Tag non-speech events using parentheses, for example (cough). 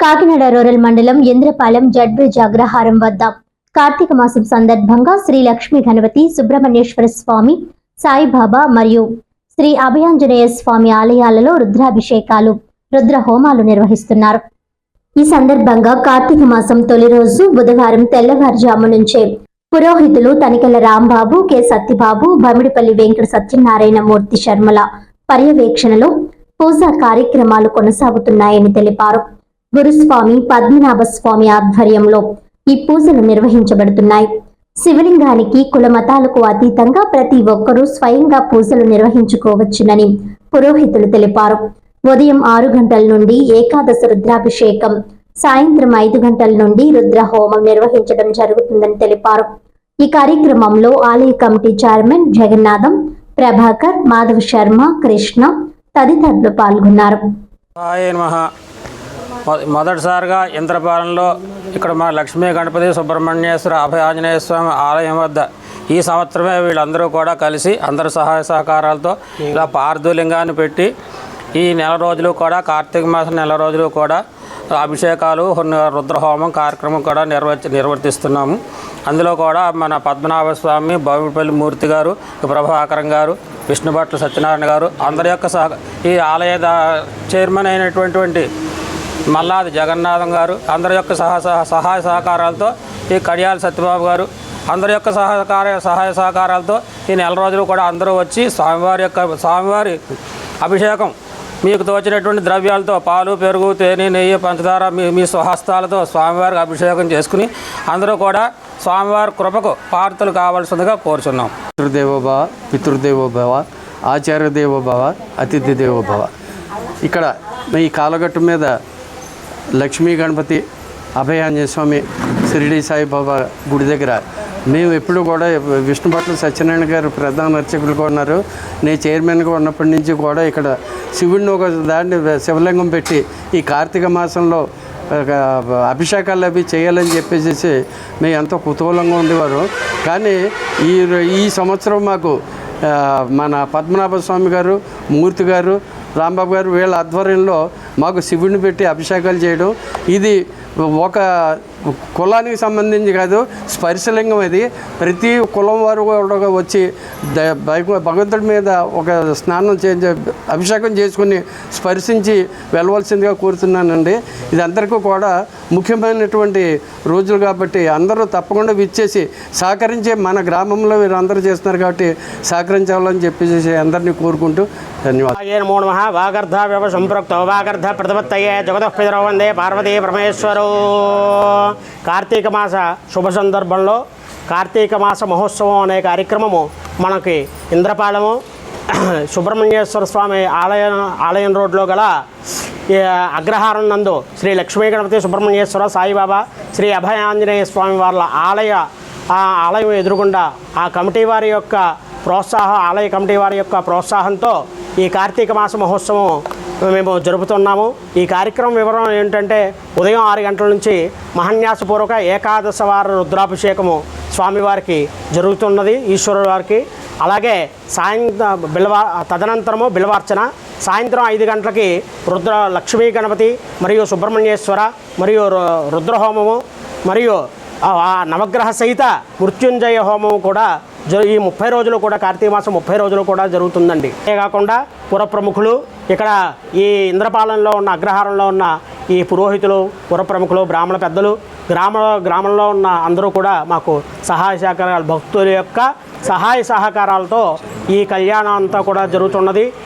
Kakinada rural మండలం ఇంద్రపాలెం జడ్బ్రిడ్జ్ అగ్రహారం వద్ద కార్తీక మాసం సందర్భంగా శ్రీ లక్ష్మీ గణపతి సుబ్రహ్మణ్యేశ్వర స్వామి సాయిబాబా మరియు శ్రీ అభయాంజనేయ స్వామి ఆలయాలలో రుద్రాభిషేకాలు రుద్ర హోమాలు నిర్వహిస్తున్నారు. ఈ సందర్భంగా కార్తీక మాసం తొలి రోజు బుధవారం తెల్లవారుజాము నుంచే పురోహితులు తనికెల రాంబాబు కె. సత్యబాబు బమిడిపల్లి వెంకట సత్యనారాయణ మూర్తి శర్మల పర్యవేక్షణలో పూజా కార్యక్రమాలు కొనసాగుతున్నాయని తెలిపారు. గురుస్వామి పద్మనాభ స్వామి ఆధ్వర్యంలో ఈ పూజలు నిర్వహించబడుతున్నాయి. శివలింగానికి కుల మతాలకు అతీతంగా ప్రతి ఒక్కరూ స్వయంగా పూజలు నిర్వహించుకోవచ్చునని పురోహితులు తెలిపారు. ఉదయం ఆరు గంటల నుండి ఏకాదశ రుద్రాభిషేకం సాయంత్రం ఐదు గంటల నుండి రుద్ర హోమం నిర్వహించడం జరుగుతుందని తెలిపారు. ఈ కార్యక్రమంలో ఆలయ కమిటీ చైర్మన్ జగన్నాథం ప్రభాకర్ మాధవ్ శర్మ కృష్ణ తదితరులు పాల్గొన్నారు. మొదటిసారిగా ఇంద్రపాలెంలో ఇక్కడ మా లక్ష్మీ గణపతి సుబ్రహ్మణ్యేశ్వర అభయ ఆంజనేయ స్వామి ఆలయం వద్ద ఈ సంవత్సరమే వీళ్ళందరూ కూడా కలిసి అందరు సహాయ సహకారాలతో ఇలా పార్థులింగాన్ని పెట్టి ఈ నెల రోజులు కూడా కార్తీక మాసం నెల రోజులు కూడా అభిషేకాలు రుద్రహోమం కార్యక్రమం కూడా నిర్వర్తి నిర్వర్తిస్తున్నాము. అందులో కూడా మన పద్మనాభ స్వామి బాబుపల్లి మూర్తి గారు ప్రభాకరం గారు విష్ణుభట్ల సత్యనారాయణ గారు అందరి యొక్క సహ ఈ ఆలయ చైర్మన్ అయినటువంటి మల్లాది జగన్నాథం గారు అందరి యొక్క సహా సహాయ సహకారాలతో ఈ కడియాల సత్యబాబు గారు అందరి యొక్క సహకార సహాయ సహకారాలతో ఈ నెల రోజులు కూడా అందరూ వచ్చి స్వామివారి యొక్క స్వామివారి అభిషేకం మీకు తోచినటువంటి ద్రవ్యాలతో పాలు పెరుగు తేనె నెయ్యి పంచదార మీ మీ స్వహస్తాలతో స్వామివారికి అభిషేకం చేసుకుని అందరూ కూడా స్వామివారి కృపకు పార్తలు కావాల్సిందిగా కోరుచున్నాం. పితృదేవోభవ పితృదేవోభవ ఆచార్య దేవోభవ అతిథి దేవోభవ. ఇక్కడ ఈ కాలగట్టు మీద లక్ష్మీ గణపతి అభయాంజనేయ స్వామి షిరిడి సాయిబాబా గుడి దగ్గర. మేము ఎప్పుడు కూడా విష్ణుపట్ల సత్యనారాయణ గారు ప్రధాన అర్చకులుగా ఉన్నారు. నేను చైర్మన్గా ఉన్నప్పటి నుంచి కూడా ఇక్కడ శివుడిని ఒక దాన్ని శివలింగం పెట్టి ఈ కార్తీక మాసంలో అభిషేకాలు అవి చేయాలని చెప్పేసి మేము ఎంతో కుతూహలంగా ఉండేవారు. కానీ ఈ ఈ సంవత్సరం మాకు మన పద్మనాభ స్వామి గారు మూర్తి గారు రాంబాబు గారు వీళ్ళ ఆధ్వర్యంలో మాకు శివుడిని పెట్టి అభిషేకాలు చేయడం. ఇది ఒక కులానికి సంబంధించి కాదు స్పర్శలింగం ఇది. ప్రతి కులం వారు కూడా వచ్చి భగవంతుడి మీద ఒక స్నానం చే అభిషేకం చేసుకుని స్పర్శించి వెళ్ళవలసిందిగా కోరుతున్నానండి. ఇది అందరికీ కూడా ముఖ్యమైనటువంటి రోజులు కాబట్టి అందరూ తప్పకుండా విచ్చేసి సహకరించే మన గ్రామంలో వీరందరూ చేస్తున్నారు కాబట్టి సహకరించాలని చెప్పేసి అందరినీ కోరుకుంటూ ధన్యవాదాలు. ఏ వాగర్ధ వ్యవ సంపృక్తో వాగర్ధ ప్రతిపత్తయే జగతః పితరో వందే పార్వతీ పరమేశ్వరో. కార్తీక మాస శుభ సందర్భంలో కార్తీక మాస మహోత్సవం అనే కార్యక్రమము మనకి ఇంద్రపాలెము (clears throat) సుబ్రహ్మణ్యేశ్వర స్వామి ఆలయం ఆలయం రోడ్లో గల అగ్రహారం నందు శ్రీ లక్ష్మీ గణపతి సుబ్రహ్మణ్యేశ్వర సాయిబాబా శ్రీ అభయ ఆంజనేయ స్వామి వాళ్ళ ఆలయ ఆ ఆలయం ఎదురుగుండా ఆ కమిటీ వారి యొక్క ప్రోత్సాహం ఆలయ కమిటీ వారి యొక్క ప్రోత్సాహంతో ఈ కార్తీక మాస మహోత్సవం మేము జరుపుతున్నాము. ఈ కార్యక్రమం వివరం ఏంటంటే ఉదయం ఆరు గంటల నుంచి మహన్యాసపూర్వక ఏకాదశ వార రుద్రాభిషేకము స్వామివారికి జరుగుతున్నది ఈశ్వరుడు వారికి. అలాగే సాయంత్రం బిల్వ తదనంతరము బిల్వార్చన. సాయంత్రం ఐదు గంటలకి రుద్ర లక్ష్మీ గణపతి మరియు సుబ్రహ్మణ్యేశ్వర మరియు రుద్రహోమము మరియు ఆ నవగ్రహ సహిత మృత్యుంజయ హోమం కూడా జరు ఈ ముప్పై రోజులు కూడా కార్తీక మాసం ముప్పై రోజులు కూడా జరుగుతుందండి. అంతేకాకుండా పుర ప్రముఖులు ఇక్కడ ఈ ఇంద్రపాలెంలో ఉన్న అగ్రహారంలో ఉన్న ఈ పురోహితులు పురప్రముఖులు బ్రాహ్మణ పెద్దలు గ్రామ గ్రామంలో ఉన్న అందరూ కూడా మాకు సహాయ సహకారాలు భక్తుల యొక్క సహాయ సహకారాలతో ఈ కళ్యాణం అంతా కూడా జరుగుతున్నది.